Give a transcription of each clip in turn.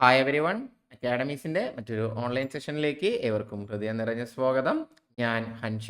Hi every one അക്കാഡമീസിന്റെ മറ്റൊരു online സെഷനിലേക്ക് ഏവർക്കും ഹൃദയം നിറഞ്ഞ സ്വാഗതം. ഞാൻ ഹൻഷ.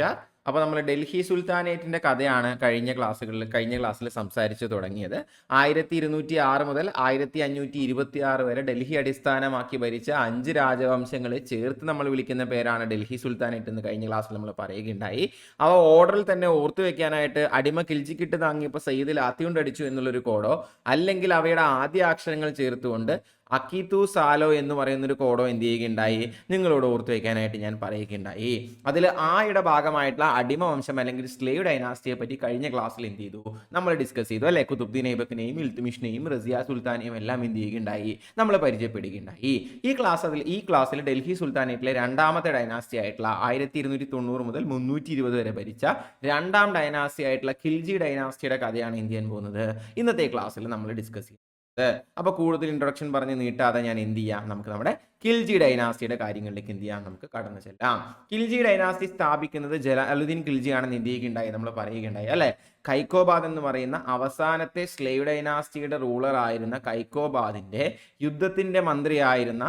അപ്പോൾ നമ്മൾ ഡൽഹി സുൽത്താനേറ്റിന്റെ കഥയാണ് കഴിഞ്ഞ ക്ലാസ്സുകളിൽ കഴിഞ്ഞ ക്ലാസ്സിൽ സംസാരിച്ചു തുടങ്ങിയത്. ആയിരത്തി ഇരുന്നൂറ്റി ആറ് മുതൽ ആയിരത്തി അഞ്ഞൂറ്റി ഇരുപത്തി ആറ് വരെ ഡൽഹി അടിസ്ഥാനമാക്കി ഭരിച്ച അഞ്ച് രാജവംശങ്ങളെ ചേർത്ത് നമ്മൾ വിളിക്കുന്ന പേരാണ് ഡൽഹി സുൽത്താനേറ്റ് എന്ന് കഴിഞ്ഞ ക്ലാസ്സിൽ നമ്മൾ പറയുകയുണ്ടായി. അവ ഓർഡറിൽ തന്നെ ഓർത്തു വെക്കാനായിട്ട് അടിമ കിൽജിക്കിട്ട് താങ്ങിയപ്പോൾ സയ്യിദിൽ ലാത്തിയുണ്ട് അടിച്ചു എന്നുള്ളൊരു കോഡോ അല്ലെങ്കിൽ അവയുടെ ആദ്യ അക്ഷരങ്ങൾ ചേർത്തുകൊണ്ട് അക്കീത്തു സാലോ എന്ന് പറയുന്നൊരു കോഡോ എന്ത് ചെയ്യുകയുണ്ടായി? നിങ്ങളോട് ഓർത്തു വയ്ക്കാനായിട്ട് ഞാൻ പറയുകയുണ്ടായി. അതിൽ ആയുടെ ഭാഗമായിട്ടുള്ള അടിമ വംശം അല്ലെങ്കിൽ സ്ലേവ് ഡൈനാസ്റ്റിയെ പറ്റി കഴിഞ്ഞ ക്ലാസ്സിൽ എന്ത് ചെയ്തു? നമ്മൾ ഡിസ്കസ് ചെയ്തു അല്ലെ? കുതുബ്ദീൻ ഐബക്കിനെയും ഇൽത്തുമിഷിനെയും റസിയ സുൽത്താനെയും എല്ലാം എന്ത് ചെയ്യുകയുണ്ടായി? നമ്മൾ പരിചയപ്പെടുകയുണ്ടായി. ഈ ക്ലാസ് അതിൽ ഈ ക്ലാസ്സിൽ ഡൽഹി സുൽത്താനേറ്റിലെ രണ്ടാമത്തെ ഡൈനാസ്റ്റി ആയിട്ടുള്ള ആയിരത്തി ഇരുന്നൂറ്റി തൊണ്ണൂറ് മുതൽ മുന്നൂറ്റി ഇരുപത് വരെ ഭരിച്ച രണ്ടാം ഡൈനാസ്റ്റി ആയിട്ടുള്ള ഖിൽജി ഡൈനാസ്റ്റിയുടെ കഥയാണ് ഇന്ത്യൻ പോകുന്നത്? ഇന്നത്തെ ക്ലാസ്സിൽ നമ്മൾ ഡിസ്കസ് ചെയ്യുന്നത് അപ്പോൾ കൂടുതൽ ഇൻട്രൊഡക്ഷൻ പറഞ്ഞ് നീട്ടാതെ ഞാൻ എന്ത് ചെയ്യാം? നമുക്ക് നമ്മുടെ കിൽജി ഡൈനാസ്റ്റിയുടെ കാര്യങ്ങളിലേക്ക് എന്ത് ചെയ്യാം? നമുക്ക് കടന്നു ചെല്ലാം. കിൽജി ഡൈനാസ്റ്റി സ്ഥാപിക്കുന്നത് ജലാലുദ്ദീൻ കിൽജി ആണെന്ന് എന്ത് ഉണ്ടായി നമ്മൾ പറയുകയുണ്ടായി അല്ലെ? കൈക്കോബാദ് എന്ന് പറയുന്ന അവസാനത്തെ സ്ലേവ് ഡൈനാസ്റ്റിയുടെ റൂളർ ആയിരുന്ന കൈക്കോബാദിന്റെ യുദ്ധത്തിന്റെ മന്ത്രിയായിരുന്ന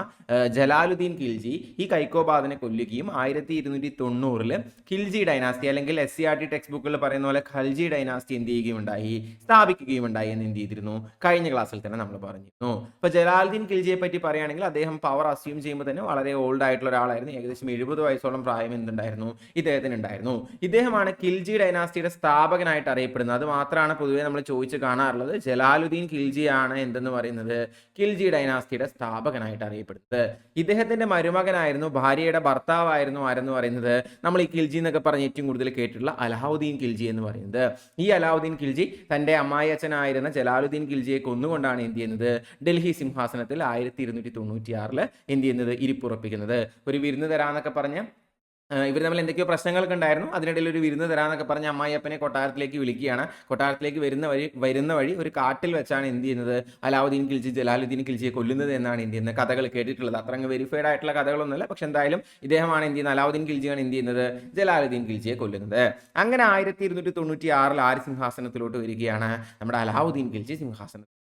ജലാലുദ്ദീൻ കിൽജി ഈ കൈക്കോബാദിനെ കൊല്ലുകയും ആയിരത്തി ഇരുന്നൂറ്റി തൊണ്ണൂറിൽ കിൽജി ഡൈനാസ്റ്റി അല്ലെങ്കിൽ S C R T text ബുക്കിൽ പറയുന്ന പോലെ ഖൽജി ഡൈനാസ്റ്റി എന്ത് ചെയ്യുകയുണ്ടായി സ്ഥാപിക്കുകയും ഉണ്ടായി എന്ന് എന്ത് ചെയ്തിരുന്നു? കഴിഞ്ഞ ക്ലാസ്സിൽ തന്നെ നമ്മൾ പറഞ്ഞിരുന്നു. അപ്പൊ ജലാലുദ്ദീൻ കിൽജിയെ പറ്റി പറയുകയാണെങ്കിൽ അദ്ദേഹം പവർ അസ്യൂം ചെയ്യുമ്പോൾ തന്നെ വളരെ ഓൾഡ് ആയിട്ടുള്ള ഒരാളായിരുന്നു. ഏകദേശം എഴുപത് വയസ്സോളം പ്രായം എന്തുണ്ടായിരുന്നു? ഇദ്ദേഹത്തിന് ഉണ്ടായിരുന്നു. ഇദ്ദേഹമാണ് കിൽജി ഡൈനാസ്റ്റിയുടെ സ്ഥാപകനായിട്ട് അറിയപ്പെടുന്നത്. അത് മാത്രമാണ് പൊതുവേ നമ്മൾ ചോദിച്ച് കാണാറുള്ളത്. ജലാലുദ്ദീൻ ആണ് എന്തെന്ന് പറയുന്നത്? കിൽജി ഡൈനാസ്റ്റിയുടെ സ്ഥാപകനായിട്ട് അറിയപ്പെടുന്നത്. ഇദ്ദേഹത്തിന്റെ മരുമകനായിരുന്നു ഭാര്യയുടെ ഭർത്താവായിരുന്നു ആരെന്ന് പറയുന്നത്? നമ്മൾ ഈ കിൽജി എന്നൊക്കെ പറഞ്ഞ് ഏറ്റവും കൂടുതൽ കേട്ടിട്ടുള്ള അലാവുദ്ദീൻ കിൽജി എന്ന് പറയുന്നത്. ഈ അലാവുദ്ദീൻ കിൽജി തന്റെ അമ്മായി അച്ഛനായിരുന്ന ജലാലുദ്ദീൻ കിൽജിയെ കൊന്നുകൊണ്ടാണ് എന്ത് ചെയ്യുന്നത്? ഡൽഹി സിംഹാസനത്തിൽ ആയിരത്തി ഇരുന്നൂറ്റി തൊണ്ണൂറ്റി ആറിൽ എന്ത് ചെയ്യുന്നത്? ഇരിപ്പുറപ്പിക്കുന്നത്. ഒരു വിരുന്ന് തരാന്നൊക്കെ പറഞ്ഞ് ഇവർ തമ്മിൽ എന്തൊക്കെയോ പ്രശ്നങ്ങളൊക്കെ ഉണ്ടായിരുന്നു. അതിനിടയിൽ ഒരു വിരുന്ന് തരാന്നൊക്കെ പറഞ്ഞ് അമ്മായിയപ്പനെ കൊട്ടാരത്തിലേക്ക് വിളിക്കുകയാണ്. കൊട്ടാരത്തിലേക്ക് വരുന്ന വഴി വരുന്ന വഴി ഒരു കാട്ടിൽ വെച്ചാണ് എന്ത് ചെയ്യുന്നത്? അലാവുദ്ദീൻ കിൽജി ജലാലുദ്ദീൻ കിൽജിയെ കൊല്ലുന്നത് എന്നാണ് എന്ത് ചെയ്യുന്നത്? കഥകൾ കേട്ടിട്ടുള്ളത്. അത്ര വെരിഫൈഡ് ആയിട്ടുള്ള കഥകളൊന്നുമല്ല. പക്ഷെ എന്തായാലും ഇദ്ദേഹമാണ് എന്ത് ചെയ്യുന്നത്? അലാവുദ്ദീൻ കിൽജിയാണ് എന്ത് ചെയ്യുന്നത്? ജലാലുദ്ദീൻ കിൽജിയെ കൊല്ലുന്നത്. അങ്ങനെ ആയിരത്തി ഇരുന്നൂറ്റി തൊണ്ണൂറ്റി ആറിൽ ആര് സിംഹാസനത്തിലോട്ട് വരികയാണ്? നമ്മുടെ അലാവുദ്ദീൻ കിൽജി സിംഹാസനം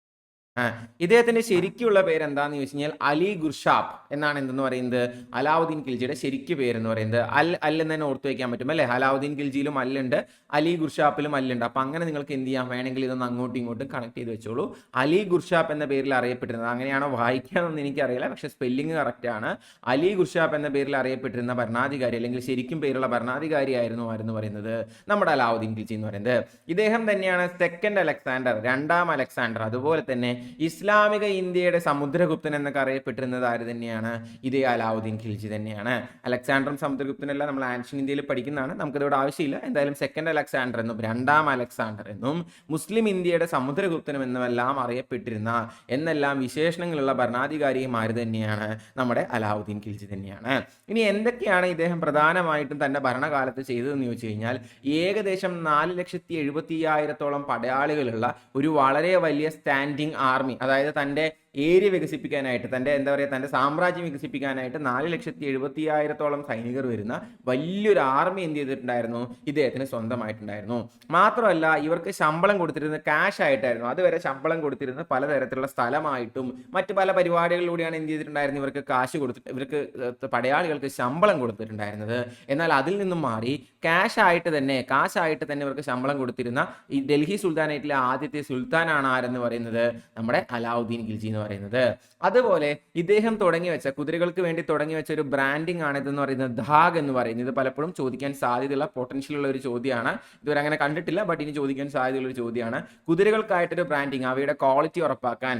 ഇദ്ദേഹത്തിന്റെ ശരിക്കുള്ള പേര് എന്താന്ന് ചോദിച്ചു കഴിഞ്ഞാൽ അലി ഗുർഷാബ് എന്നാണ് എന്തെന്ന് പറയുന്നത്? അലാവുദ്ദീൻ ഖിൽജിയുടെ ശരിക്കു പേരെന്ന് പറയുന്നത്. അൽ എന്ന് തന്നെ ഓർത്തു വയ്ക്കാൻ പറ്റും അല്ലെ? അലാവുദ്ദീൻ ഖിൽജിയിലും അല്ലുണ്ട് അലി ഗുർഷാപ്പിലും അല്ലുണ്ട് അപ്പൊ അങ്ങനെ നിങ്ങൾക്ക് എന്ത് ചെയ്യാം? വേണമെങ്കിൽ ഇതൊന്ന് അങ്ങോട്ടും ഇങ്ങോട്ടും കണക്ട് ചെയ്ത് വെച്ചോളൂ. അലി ഗുർഷാബ് എന്ന പേരിൽ അറിയപ്പെട്ടിരുന്നത് അങ്ങനെയാണോ വായിക്കാനൊന്നും എനിക്കറിയില്ല പക്ഷെ സ്പെല്ലിംഗ് കറക്റ്റ് ആണ്. അലി ഗുർഷാബ് എന്ന പേരിൽ അറിയപ്പെട്ടിരുന്ന ഭരണാധികാരി അല്ലെങ്കിൽ ശരിക്കും പേരുള്ള ഭരണാധികാരി ആയിരുന്നു ആരെന്ന് പറയുന്നത്? നമ്മുടെ അലാവുദ്ദീൻ ഖിൽജി എന്ന് പറയുന്നത്. ഇദ്ദേഹം തന്നെയാണ് സെക്കൻഡ് അലക്സാണ്ടർ രണ്ടാം അലക്സാണ്ടർ. അതുപോലെ തന്നെ ഇസ്ലാമിക ഇന്ത്യയുടെ സമുദ്രഗുപ്തൻ എന്നൊക്കെ അറിയപ്പെട്ടിരുന്നത് ആര് തന്നെയാണ്? ഇതേ അലാവുദ്ദീൻ ഖിൽജി തന്നെയാണ്. അലക്സാണ്ടറും സമുദ്രഗുപ്തനല്ല നമ്മൾ ആൻഷ്യൻ ഇന്ത്യയിൽ പഠിക്കുന്നതാണ്. നമുക്കിതോടെ ആവശ്യമില്ല. എന്തായാലും സെക്കൻഡ് അലക്സാണ്ടർ എന്നും രണ്ടാം അലക്സാണ്ടർ എന്നും മുസ്ലിം ഇന്ത്യയുടെ സമുദ്രഗുപ്തനും എന്നുമെല്ലാം അറിയപ്പെട്ടിരുന്ന എന്നെല്ലാം വിശേഷണങ്ങളുള്ള ഭരണാധികാരിയും ആര് തന്നെയാണ്? നമ്മുടെ അലാവുദ്ദീൻ ഖിൽജി തന്നെയാണ്. ഇനി എന്തൊക്കെയാണ് ഇദ്ദേഹം പ്രധാനമായിട്ടും തന്റെ ഭരണകാലത്ത് ചെയ്തതെന്ന് ചോദിച്ചു കഴിഞ്ഞാൽ ഏകദേശം നാല് ലക്ഷത്തി എഴുപത്തി അയ്യായിരത്തോളം പടയാളികളുള്ള ഒരു വളരെ വലിയ സ്റ്റാൻഡിങ് ആർമി. അതായത് തന്റെ ഏരിയ വികസിപ്പിക്കാനായിട്ട് തന്റെ എന്താ പറയുക തന്റെ സാമ്രാജ്യം വികസിപ്പിക്കാനായിട്ട് നാല് ലക്ഷത്തി എഴുപത്തി ആയിരത്തോളം സൈനികർ വരുന്ന വലിയൊരു ആർമി എന്ത് ചെയ്തിട്ടുണ്ടായിരുന്നു? ഇദ്ദേഹത്തിന് സ്വന്തമായിട്ടുണ്ടായിരുന്നു. മാത്രമല്ല ഇവർക്ക് ശമ്പളം കൊടുത്തിരുന്നത് ക്യാഷ് ആയിട്ടായിരുന്നു. അതുവരെ ശമ്പളം കൊടുത്തിരുന്നത് പലതരത്തിലുള്ള സ്ഥലമായിട്ടും മറ്റ് പല പരിപാടികളിലൂടെയാണ് എന്ത് ചെയ്തിട്ടുണ്ടായിരുന്നു ഇവർക്ക് കാശ് കൊടുത്തിട്ട് ഇവർക്ക് പടയാളികൾക്ക് ശമ്പളം കൊടുത്തിട്ടുണ്ടായിരുന്നത്. എന്നാൽ അതിൽ നിന്നും മാറി ക്യാഷ് ആയിട്ട് തന്നെ കാശായിട്ട് തന്നെ ഇവർക്ക് ശമ്പളം കൊടുത്തിരുന്ന ഈ ഡൽഹി സുൽത്താനേറ്റിലെ ആദ്യത്തെ സുൽത്താനാണ് ആരെന്ന് പറയുന്നത്? നമ്മുടെ അലാവുദ്ദീൻ ഖിൽജി എന്ന് പറയുന്നത്. അതുപോലെ ഇദ്ദേഹം തുടങ്ങി വെച്ച കുതിരകൾക്ക് വേണ്ടി തുടങ്ങി വെച്ച ഒരു ബ്രാൻഡിംഗ് ആണ് ഇതെന്ന് പറയുന്നത് ധാഗ് എന്ന് പറയുന്നത്. ഇത് പലപ്പോഴും ചോദിക്കാൻ സാധ്യതയുള്ള പൊട്ടൻഷ്യൽ ഉള്ള ഒരു ചോദ്യമാണ്. ഇതുവരെ അങ്ങനെ കണ്ടിട്ടില്ല ബട്ട് ഇനി ചോദിക്കാൻ സാധ്യതയുള്ള ഒരു ചോദ്യമാണ്. കുതിരകൾക്കായിട്ടൊരു ബ്രാൻഡിങ് അവയുടെ ക്വാളിറ്റി ഉറപ്പാക്കാൻ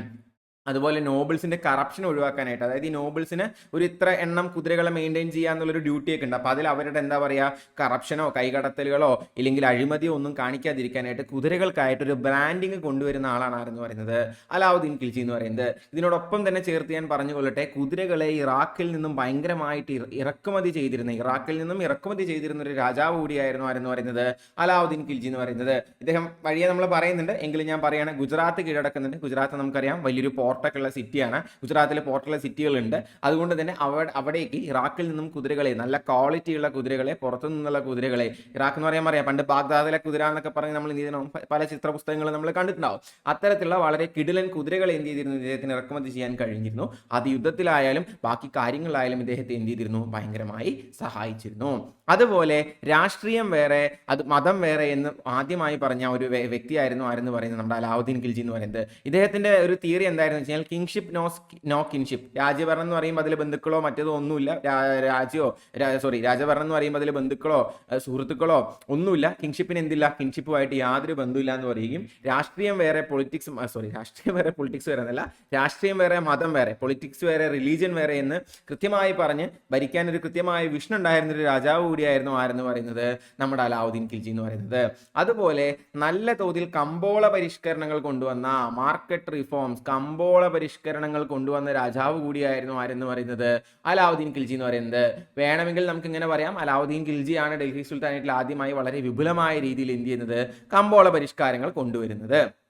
അതുപോലെ നോബിൾസിന്റെ കറപ്ഷൻ ഒഴിവാക്കാനായിട്ട്. അതായത് ഈ നോബിൾസിന് ഒരു ഇത്ര എണ്ണം കുതിരകളെ മെയിന്റെയിൻ ചെയ്യുക എന്നുള്ളൊരു ഡ്യൂട്ടിയൊക്കെ ഉണ്ട്. അപ്പോൾ അതിൽ അവരുടെ എന്താ പറയുക കറപ്ഷനോ കൈകടത്തലുകളോ ഇല്ലെങ്കിൽ അഴിമതിയോ ഒന്നും കാണിക്കാതിരിക്കാനായിട്ട് കുതിരകൾക്കായിട്ട് ഒരു ബ്രാൻഡിങ് കൊണ്ടുവരുന്ന ആളാണ് ആരെന്ന് പറയുന്നത്? അലാവുദ്ദീൻ കിൽജി എന്ന് പറയുന്നത്. ഇതിനോടൊപ്പം തന്നെ ചേർത്ത് ഞാൻ പറഞ്ഞു കൊള്ളട്ടെ കുതിരകളെ ഇറാഖിൽ നിന്നും ഭയങ്കരമായിട്ട് ഇറക്കുമതി ചെയ്തിരുന്ന ഇറാഖിൽ നിന്നും ഇറക്കുമതി ചെയ്തിരുന്ന ഒരു രാജാവ് കൂടിയായിരുന്നു ആരെന്ന് പറയുന്നത്? അലാവുദ്ദീൻ കിൽജി എന്ന് പറയുന്നത്. ഇദ്ദേഹം വഴിയെ നമ്മൾ പറയുന്നുണ്ട്. എങ്കിലും ഞാൻ പറയുകയാണെങ്കിൽ ഗുജറാത്ത് കീഴടക്കുന്നുണ്ട്. ഗുജറാത്ത് നമുക്കറിയാം വലിയൊരു പോർട്ട് പോർട്ടൊക്കെ ഉള്ള സിറ്റിയാണ്. ഗുജറാത്തിലെ പോർട്ടുള്ള സിറ്റികളുണ്ട്. അതുകൊണ്ട് തന്നെ അവിടെ അവിടേക്ക് ഇറാഖിൽ നിന്നും കുതിരകളെ നല്ല ക്വാളിറ്റിയുള്ള കുതിരകളെ പുറത്തു നിന്നുള്ള കുതിരകളെ ഇറാഖ് എന്ന് പറയാൻ പറയാം. പണ്ട് ബാഗ്ദാദിലെ കുതിര എന്നൊക്കെ പറഞ്ഞ് നമ്മൾ എന്ത് ചെയ്യണം പല ചിത്ര പുസ്തകങ്ങളും നമ്മൾ കണ്ടിട്ടുണ്ടാവും. അത്തരത്തിലുള്ള വളരെ കിടിലൻ കുതിരകളെ എന്ത് ചെയ്തിരുന്നു? ഇദ്ദേഹത്തിന് ഇറക്കുമതി ചെയ്യാൻ കഴിഞ്ഞിരുന്നു. അത് യുദ്ധത്തിലായാലും ബാക്കി കാര്യങ്ങളിലായാലും ഇദ്ദേഹത്തെ എന്ത് ചെയ്തിരുന്നു? ഭയങ്കരമായി സഹായിച്ചിരുന്നു. അതുപോലെ രാഷ്ട്രീയം വേറെ അത് മതം വേറെ എന്ന് ആദ്യമായി പറഞ്ഞ ഒരു വ്യക്തിയായിരുന്നു ആരെന്ന് പറയുന്നത് നമ്മുടെ അലാവുദ്ദീൻ ഖിൽജി എന്ന് പറയുന്നത്. ഇദ്ദേഹത്തിന്റെ ഒരു തിയറി എന്തായിരുന്നു വെച്ചാൽ കിങ്ഷിപ്പ് നോ നോ കിൻഷിപ്പ് രാജ്യഭരണം എന്ന് പറയുമ്പോൾ അതിൽ ബന്ധുക്കളോ മറ്റേതോ ഒന്നുമില്ല. രാജ്യോ സോറി രാജഭരണം എന്ന് പറയുമ്പോൾ അതിൽ ബന്ധുക്കളോ സുഹൃത്തുക്കളോ ഒന്നുമില്ല. കിങ്ഷിപ്പിന് എന്തില്ല? കിങ്ഷിപ്പുമായിട്ട് യാതൊരു ബന്ധമില്ല എന്ന് പറയുകയും രാഷ്ട്രീയം വേറെ പൊളിറ്റിക്സ് സോറി രാഷ്ട്രീയം വേറെ പൊളിറ്റിക്സ് വേറെ എന്നല്ല. രാഷ്ട്രീയം വേറെ മതം വേറെ പൊളിറ്റിക്സ് വേറെ റിലീജിയൻ വേറെ എന്ന് കൃത്യമായി പറഞ്ഞ് ഭരിക്കാൻ ഒരു കൃത്യമായ വിഷ്ണു ഉണ്ടായിരുന്ന ഒരു രാജാവ് കൂടിയായിരുന്നു ആരെന്ന് പറയുന്നത്? നമ്മുടെ അലാവുദ്ദീൻ ഖിൽജി എന്ന് പറയുന്നത്. അതുപോലെ നല്ല തോതിൽ കമ്പോള പരിഷ്കരണങ്ങൾ കൊണ്ടുവന്ന മാർക്കറ്റ് റിഫോംസ് കമ്പോള പരിഷ്കരണങ്ങൾ കൊണ്ടുവന്ന രാജാവ് കൂടിയായിരുന്നു ആരെന്ന് പറയുന്നത് അലാവുദ്ദീൻ ഖിൽജി എന്ന് പറയുന്നത്. വേണമെങ്കിൽ നമുക്ക് ഇങ്ങനെ പറയാം. അലാവുദ്ദീൻ ഖിൽജിയാണ് ഡൽഹി സുൽത്താനേറ്റിൽ ആദ്യമായി വളരെ വിപുലമായ രീതിയിൽ എന്ത് ചെയ്യുന്നത്? കമ്പോള പരിഷ്കാരങ്ങൾ കൊണ്ടുവരുന്നത്.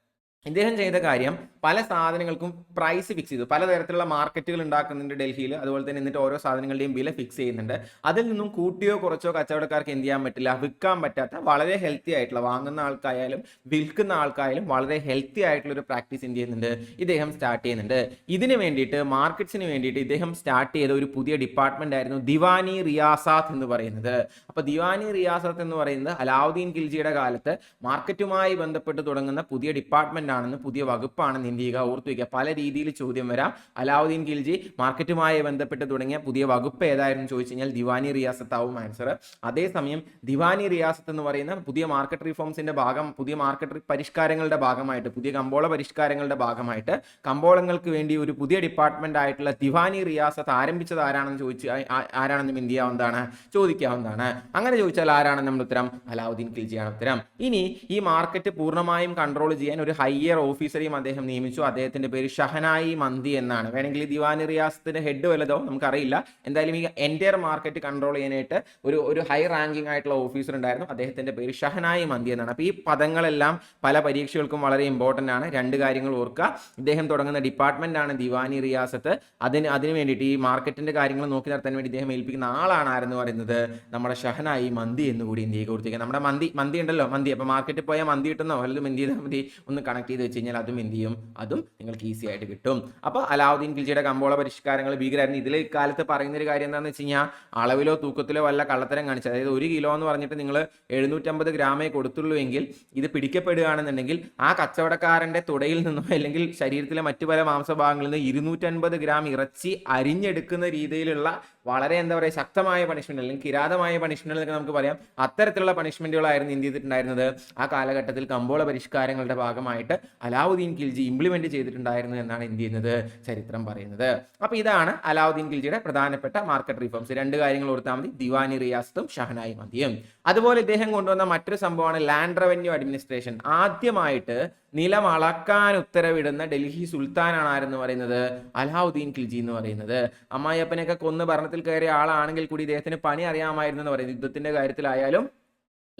ഇദ്ദേഹം ചെയ്ത കാര്യം പല സാധനങ്ങൾക്കും പ്രൈസ് ഫിക്സ് ചെയ്തു. പലതരത്തിലുള്ള മാർക്കറ്റുകൾ ഉണ്ടാക്കുന്നുണ്ട് ഡൽഹിയിൽ. അതുപോലെ തന്നെ എന്നിട്ട് ഓരോ സാധനങ്ങളുടെയും വില ഫിക്സ് ചെയ്യുന്നുണ്ട്. അതിൽ നിന്നും കൂട്ടിയോ കുറച്ചോ കച്ചവടക്കാർക്ക് എന്ത് ചെയ്യാൻ പറ്റില്ല? വിൽക്കാൻ പറ്റാത്ത വളരെ ഹെൽത്തി ആയിട്ടുള്ള വാങ്ങുന്ന ആൾക്കായാലും വിൽക്കുന്ന ആൾക്കായാലും വളരെ ഹെൽത്തി ആയിട്ടുള്ള ഒരു പ്രാക്ടീസ് എന്ത് ചെയ്യുന്നുണ്ട്? ഇദ്ദേഹം സ്റ്റാർട്ട് ചെയ്യുന്നുണ്ട്. ഇതിനു വേണ്ടിയിട്ട് മാർക്കറ്റ്സിന് വേണ്ടിയിട്ട് ഇദ്ദേഹം സ്റ്റാർട്ട് ചെയ്ത ഒരു പുതിയ ഡിപ്പാർട്ട്മെന്റ് ആയിരുന്നു ദിവാനി റിയാസാദ് എന്ന് പറയുന്നത്. അപ്പൊ ദിവാനി റിയാസത്ത് എന്ന് പറയുന്നത് അലാവുദ്ദീൻ ഖിൽജിയുടെ കാലത്ത് മാർക്കറ്റുമായി ബന്ധപ്പെട്ട് തുടങ്ങുന്ന പുതിയ ഡിപ്പാർട്ട്മെന്റ് ആണെന്ന് പുതിയ വകുപ്പാണെന്ന് ഇന്ത്യ ഓർത്തു വയ്ക്കുക. പല രീതിയിൽ ചോദ്യം വരാം. അലാവുദ്ദീൻ ഖിൽജി മാർക്കറ്റുമായി ബന്ധപ്പെട്ട് തുടങ്ങിയ പുതിയ വകുപ്പ് ഏതായിരുന്നു ചോദിച്ചു കഴിഞ്ഞാൽ ദിവാനി റിയാസത്ത് ആവും ആൻസർ അതേസമയം ദിവാനി റിയാസത്ത് എന്ന് പറയുന്ന പുതിയ മാർക്കറ്റ് റിഫോംസിന്റെ ഭാഗം പുതിയ മാർക്കറ്റ് പരിഷ്കാരങ്ങളുടെ ഭാഗമായിട്ട് പുതിയ കമ്പോള പരിഷ്കാരങ്ങളുടെ ഭാഗമായിട്ട് കമ്പോളങ്ങൾക്ക് വേണ്ടി ഒരു പുതിയ ഡിപ്പാർട്ട്മെന്റ് ആയിട്ടുള്ള ദിവാനി റിയാസത്ത് ആരംഭിച്ചത് ആരാണെന്ന് ചോദിച്ചു ആരാണെന്നും ഇന്ത്യ എന്താണ് ചോദിക്കാവുന്നതാണ്. അങ്ങനെ ചോദിച്ചാൽ ആരാണ് നമ്മുടെ ഉത്തരം? അലാവുദ്ദീൻ ഖിൽജിയാണ് ഉത്തരം. ഇനി ഈ മാർക്കറ്റ് പൂർണമായും കൺട്രോൾ ചെയ്യാൻ ഒരു ഹയർ ഓഫീസറെയും അദ്ദേഹം നിയമിച്ചു. അദ്ദേഹത്തിന്റെ പേര് ഷഹനായി മന്തി എന്നാണ്. വേണമെങ്കിൽ ഈ ദിവാനി റിയാസത്തിന്റെ ഹെഡ് വല്ലതോ നമുക്കറിയില്ല. എന്തായാലും ഈ എന്റയർ മാർക്കറ്റ് കൺട്രോൾ ചെയ്യാനായിട്ട് ഒരു ഒരു ഹൈ റാങ്കിങ് ആയിട്ടുള്ള ഓഫീസർ ഉണ്ടായിരുന്നു. അദ്ദേഹത്തിന്റെ പേര് ഷഹനായി മന്തി എന്നാണ്. അപ്പോൾ ഈ പദങ്ങളെല്ലാം പല പരീക്ഷകൾക്കും വളരെ ഇമ്പോർട്ടന്റ് ആണ്. രണ്ട് കാര്യങ്ങൾ ഓർക്കുക. ഇദ്ദേഹം തുടങ്ങുന്ന ഡിപ്പാർട്ട്മെന്റ് ആണ് ദിവാനി റിയാസത്ത്. അതിന് അതിന് വേണ്ടിയിട്ട് ഈ മാർക്കറ്റിന്റെ കാര്യങ്ങൾ നോക്കി നടത്താൻ വേണ്ടി ഇദ്ദേഹം ഏൽപ്പിക്കുന്ന ആളാണ് ആരെന്ന് പറയുന്നത്? നമ്മുടെ ഷഹനായി മന്തി എന്ന് കൂടി എന്ത് ചെയ്യുക കൊടുത്തേക്കുക നമ്മുടെ മന്തി മന്തി ഉണ്ടല്ലോ മന്തി. അപ്പോൾ മാർക്കറ്റിൽ പോയാൽ മന്തി കിട്ടുന്നോ? വല്ലതും എന്ത് ചെയ്താൽ മതി. ഒന്ന് കണക്ട് ചെയ്ത് വെച്ച് കഴിഞ്ഞാൽ അതും എന്ത് ചെയ്യും? അതും നിങ്ങൾക്ക് ഈസി ആയിട്ട് കിട്ടും. അപ്പോൾ അലാവുദ്ദീൻ ഖിൽജിയുടെ കമ്പോള പരിഷ്കാരങ്ങൾ ഭീകരമായിരുന്നു ഇതിൽ ഇക്കാലത്ത് പറയുന്ന ഒരു കാര്യം എന്താണെന്ന് വെച്ച് കഴിഞ്ഞാൽ അളവിലോ തൂക്കത്തിലോ വല്ല കള്ളത്തരം കാണിച്ചത് അതായത് ഒരു കിലോ എന്ന് പറഞ്ഞിട്ട് നിങ്ങൾ എഴുന്നൂറ്റമ്പത് ഗ്രാമേ കൊടുത്തുള്ളൂ എങ്കിൽ ഇത് പിടിക്കപ്പെടുകയാണെന്നുണ്ടെങ്കിൽ ആ കച്ചവടക്കാരന്റെ തുടയിൽ നിന്നോ അല്ലെങ്കിൽ ശരീരത്തിലെ മറ്റു പല മാംസഭാഗങ്ങളിൽ നിന്ന് ഇരുന്നൂറ്റൻപത് ഗ്രാം ഇറച്ചി അരിഞ്ഞെടുക്കുന്ന രീതിയിലുള്ള വളരെ എന്താ പറയുക ശക്തമായ പണിഷ്മെന്റ് അല്ലെങ്കിൽ കിരാതമായ പണിഷ്മെന്റ് എന്നൊക്കെ നമുക്ക് പറയാം. അത്തരത്തിലുള്ള പണിഷ്മെന്റുകളായിരുന്നു എന്ത് ചെയ്തിട്ടുണ്ടായിരുന്നത്? ആ കാലഘട്ടത്തിൽ കമ്പോള പരിഷ്കാരങ്ങളുടെ ഭാഗമായിട്ട് അലാവുദ്ദീൻ ഖിൽജി ഇംപ്ലിമെന്റ് ചെയ്തിട്ടുണ്ടായിരുന്നു എന്നാണ് എന്ത് ചെയ്യുന്നത്? ചരിത്രം പറയുന്നത്. അപ്പൊ ഇതാണ് അലാവുദ്ദീൻ ഖിൽജിയുടെ പ്രധാനപ്പെട്ട മാർക്കറ്റ് റിഫോംസ് രണ്ട് കാര്യങ്ങൾ ഓർത്താൽ മതി. ദിവാനി റിയാസത്തും ഷഹനായി മതിയും. അതുപോലെ ഇദ്ദേഹം കൊണ്ടുവന്ന മറ്റൊരു സംഭവമാണ് ലാൻഡ് റവന്യൂ അഡ്മിനിസ്ട്രേഷൻ ആദ്യമായിട്ട് നിലം അളക്കാൻ ഉത്തരവിടുന്ന ഡൽഹി സുൽത്താനാണ് ആരെന്ന് പറയുന്നത് അലാവുദ്ദീൻ ഖിൽജി എന്ന് പറയുന്നത്. അമ്മായിയപ്പനെയൊക്കെ കൊന്ന് ഭരണത്തിൽ കയറിയ ആളാണെങ്കിൽ കൂടി ഇദ്ദേഹത്തിന് പണി അറിയാമായിരുന്നു എന്ന് പറയുന്നത് യുദ്ധത്തിന്റെ കാര്യത്തിലായാലും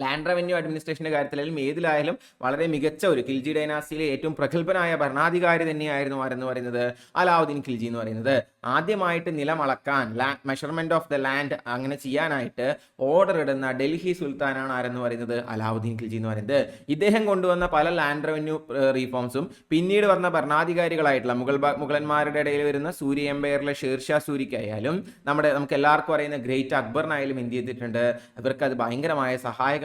ലാൻഡ് റവന്യൂ അഡ്മിനിസ്ട്രേഷന്റെ കാര്യത്തിലായാലും ഏതിലായാലും വളരെ മികച്ച ഒരു ഖിൽജി ഡൈനാസിയിലെ ഏറ്റവും പ്രഗത്ഭനായ ഭരണാധികാരി തന്നെയായിരുന്നു ആരെന്ന് പറയുന്നത് അലാവുദ്ദീൻ ഖിൽജി എന്ന് പറയുന്നത്. ആദ്യമായിട്ട് നിലം അളക്കാൻ മെഷർമെന്റ് ഓഫ് ദ ലാൻഡ് അങ്ങനെ ചെയ്യാനായിട്ട് ഓർഡർ ഇടുന്ന ഡൽഹി സുൽത്താനാണ് ആരെന്ന് പറയുന്നത്? അലാവുദ്ദീൻ ഖിൽജി എന്ന് പറയുന്നത്. ഇദ്ദേഹം കൊണ്ടുവന്ന പല ലാൻഡ് റവന്യൂ റീഫോംസും പിന്നീട് വന്ന ഭരണാധികാരികളായിട്ടുള്ള മുഗൾ മുഗളന്മാരുടെ ഇടയിൽ വരുന്ന സൂര്യ എംപയറിലെ ഷേർഷാ സൂരിക്കായാലും നമ്മുടെ നമുക്ക് എല്ലാവർക്കും അറിയുന്ന ഗ്രേറ്റ് അക്ബറിനായാലും എന്ത് ചെയ്തിട്ടുണ്ട്? ഇവർക്ക് അത് ഭയങ്കരമായ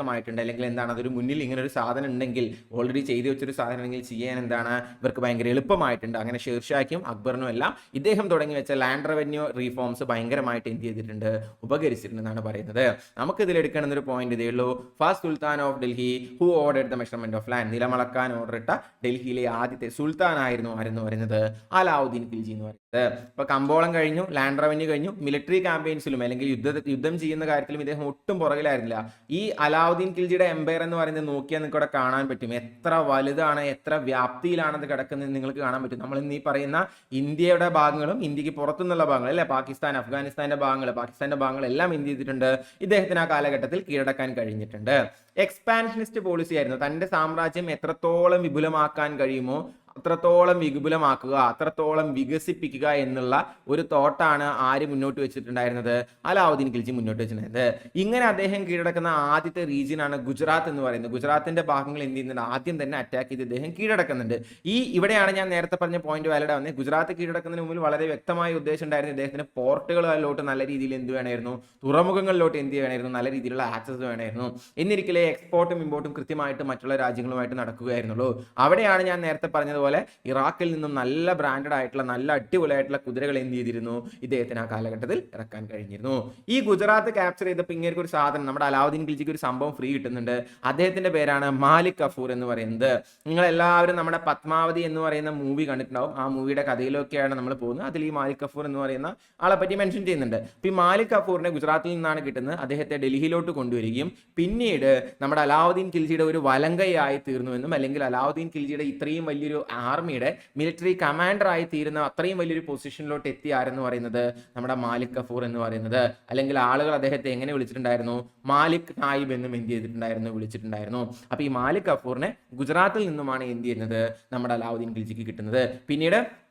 സഹായകമായിട്ടുണ്ട് അല്ലെങ്കിൽ എന്താണ് അതൊരു മുന്നിൽ ഇങ്ങനെ ഒരു സാധനം ഉണ്ടെങ്കിൽ ഓൾറെഡി ചെയ്തു വെച്ചൊരു സാധനം ഉണ്ടെങ്കിൽ ചെയ്യാൻ എന്താണ് ഇവർക്ക് ഭയങ്കര എളുപ്പമായിട്ടുണ്ട്. അങ്ങനെ ഷേർഷായ്ക്കും അക്ബറിനും എല്ലാം ഇദ്ദേഹം തുടങ്ങി വെച്ച ലാൻഡ് റവന്യൂ റീഫോംസ് ഭയങ്കരമായിട്ട് എന്ത് ചെയ്തിട്ടുണ്ട്? ഉപകരിച്ചിട്ടുണ്ടെന്നാണ് പറയുന്നത്. നമുക്ക് എടുക്കണമെന്ന ഒരു പോയിന്റ് ഇതേ ഉള്ളൂ. First sultan of Delhi who order the measurement of land നിലമളക്കാൻ order ഇട്ട ഡൽഹിയിലെ ആദ്യത്തെ സുൽത്താൻ ആയിരുന്നു ആരെന്ന് പറയുന്നത്? അലാവുദ്ദീൻ ഖിൽജി എന്ന് പറയുന്നത്. ഇപ്പൊ കമ്പോളം കഴിഞ്ഞു ലാൻഡ് റവന്യൂ കഴിഞ്ഞു മിലിറ്ററി ക്യാമ്പയിൻസിലും അല്ലെങ്കിൽ യുദ്ധ യുദ്ധം ചെയ്യുന്ന കാര്യത്തിലും ഇദ്ദേഹം ഒട്ടും പുറകിലായിരുന്നില്ല. ഈ അലാവുദ്ദീൻ ഖിൽജിയുടെ എംപയർ എന്ന് പറയുന്നത് നോക്കിയാൽ നിങ്ങൾക്ക് ഇവിടെ കാണാൻ പറ്റും. എത്ര വലുതാണ് എത്ര വ്യാപ്തിയിലാണെന്ന് കിടക്കുന്നത് നിങ്ങൾക്ക് കാണാൻ പറ്റും. നമ്മൾ ഇന്ന് ഈ പറയുന്ന ഇന്ത്യയുടെ ഭാഗങ്ങളും ഇന്ത്യയ്ക്ക് പുറത്തുനിന്നുള്ള ഭാഗങ്ങൾ അല്ലെ? പാകിസ്ഥാൻ അഫ്ഗാനിസ്ഥാന്റെ ഭാഗങ്ങൾ പാകിസ്ഥാന്റെ ഭാഗങ്ങൾ എല്ലാം എന്ത് ചെയ്തിട്ടുണ്ട്? ഇദ്ദേഹത്തിന് ആ കാലഘട്ടത്തിൽ കീഴടക്കാൻ കഴിഞ്ഞിട്ടുണ്ട്. എക്സ്പാൻഷനിസ്റ്റ് പോളിസി ആയിരുന്നു. തന്റെ സാമ്രാജ്യം എത്രത്തോളം വിപുലമാക്കാൻ കഴിയുമോ അത്രത്തോളം വിപുലമാക്കുക അത്രത്തോളം വികസിപ്പിക്കുക എന്നുള്ള ഒരു തോട്ടാണ് ആര് മുന്നോട്ട് വെച്ചിട്ടുണ്ടായിരുന്നത്? അലാവുദ്ദീൻ ഖിൽജി മുന്നോട്ട് വെച്ചിട്ടുണ്ടായിരുന്നത്. ഇങ്ങനെ അദ്ദേഹം കീഴടക്കുന്ന ആദ്യത്തെ റീജിയനാണ് ഗുജറാത്ത് എന്ന് പറയുന്നത്. ഗുജറാത്തിന്റെ ഭാഗങ്ങൾ എന്ത് ചെയ്യുന്നുണ്ട്? ആദ്യം തന്നെ അറ്റാക്ക് ചെയ്ത് അദ്ദേഹം കീഴടക്കുന്നുണ്ട്. ഈ ഇവിടെയാണ് ഞാൻ നേരത്തെ പറഞ്ഞ പോയിന്റ് വാലിഡ് വന്നത് ഗുജറാത്ത് കീഴടക്കുന്നതിന് മുമ്പിൽ വളരെ വ്യക്തമായ ഉദ്ദേശം ഉണ്ടായിരുന്നു. ഇദ്ദേഹത്തിന് പോർട്ടുകളിലോട്ട് നല്ല രീതിയിൽ എന്ത് വേണമായിരുന്നു? തുറമുഖങ്ങളിലോട്ട് എന്ത് വേണമായിരുന്നു? നല്ല രീതിയിലുള്ള ആക്സസ് വേണമായിരുന്നു. എന്നിരിക്കലേ എക്സ്പോർട്ടും ഇമ്പോർട്ടും കൃത്യമായിട്ട് മറ്റുള്ള രാജ്യങ്ങളുമായിട്ട് നടക്കുകയായിരുന്നുള്ളൂ. അവിടെയാണ് ഞാൻ നേരത്തെ പറഞ്ഞതുപോലെ ഇറാഖിൽ നിന്നും നല്ല ബ്രാൻഡഡ് ആയിട്ടുള്ള നല്ല അടിപൊളിയായിട്ടുള്ള കുതിരകൾ എന്ത് ചെയ്തിരുന്നു? ഇദ്ദേഹത്തിന് ആ കാലഘട്ടത്തിൽ ഇറക്കാൻ കഴിഞ്ഞിരുന്നു. ഈ ഗുജറാത്ത് ക്യാപ്ചർ ചെയ്തപ്പോൾ ഇങ്ങനെ ഒരു സാധനം നമ്മുടെ അലാവുദ്ദീൻ ഖിൽജിക്ക് ഒരു സംഭവം ഫ്രീ കിട്ടുന്നുണ്ട്. അദ്ദേഹത്തിന്റെ പേരാണ് മാലിക് കഫൂർ എന്ന് പറയുന്നത്. നിങ്ങൾ എല്ലാവരും നമ്മുടെ പത്മാവതി എന്ന് പറയുന്ന മൂവി കണ്ടിട്ടുണ്ടാവും. ആ മൂവിയുടെ കഥയിലൊക്കെയാണ് നമ്മൾ പോകുന്നത്. അതിൽ ഈ മാലിക് കഫൂർ എന്ന് പറയുന്ന ആളെ പറ്റി മെൻഷൻ ചെയ്യുന്നുണ്ട്. ഈ മാലിക് കഫൂറിനെ ഗുജറാത്തിൽ നിന്നാണ് കിട്ടുന്നത്. അദ്ദേഹത്തെ ഡൽഹിയിലോട്ട് കൊണ്ടുവരികയും പിന്നീട് നമ്മുടെ അലാവുദ്ദീൻ ഖിൽജിയുടെ ഒരു വലങ്കയായി തീർന്നുവെന്നും അല്ലെങ്കിൽ അലാവുദ്ദീൻ ഖിൽജിയുടെ ഇത്രയും വലിയൊരു ആർമിയുടെ മിലിറ്ററി കമാൻഡർ ആയി തീരുന്ന അത്രയും വലിയൊരു പൊസിഷനിലോട്ട് എത്തി ആരെന്ന് പറയുന്നത് നമ്മുടെ മാലിക് കഫൂർ എന്ന് പറയുന്നത്. അല്ലെങ്കിൽ ആളുകൾ അദ്ദേഹത്തെ എങ്ങനെ വിളിച്ചിട്ടുണ്ടായിരുന്നു? മാലിക് നായിബ് എന്നും എന്ത് ചെയ്തിട്ടുണ്ടായിരുന്നു? വിളിച്ചിട്ടുണ്ടായിരുന്നു. അപ്പൊ ഈ മാലിക് കഫൂറിനെ ഗുജറാത്തിൽ നിന്നുമാണ് എന്ത് ചെയ്യുന്നത്? നമ്മുടെ അലാവുദ്ദീൻ ഖിൽജിക്ക് കിട്ടുന്നത്. പിന്നീട്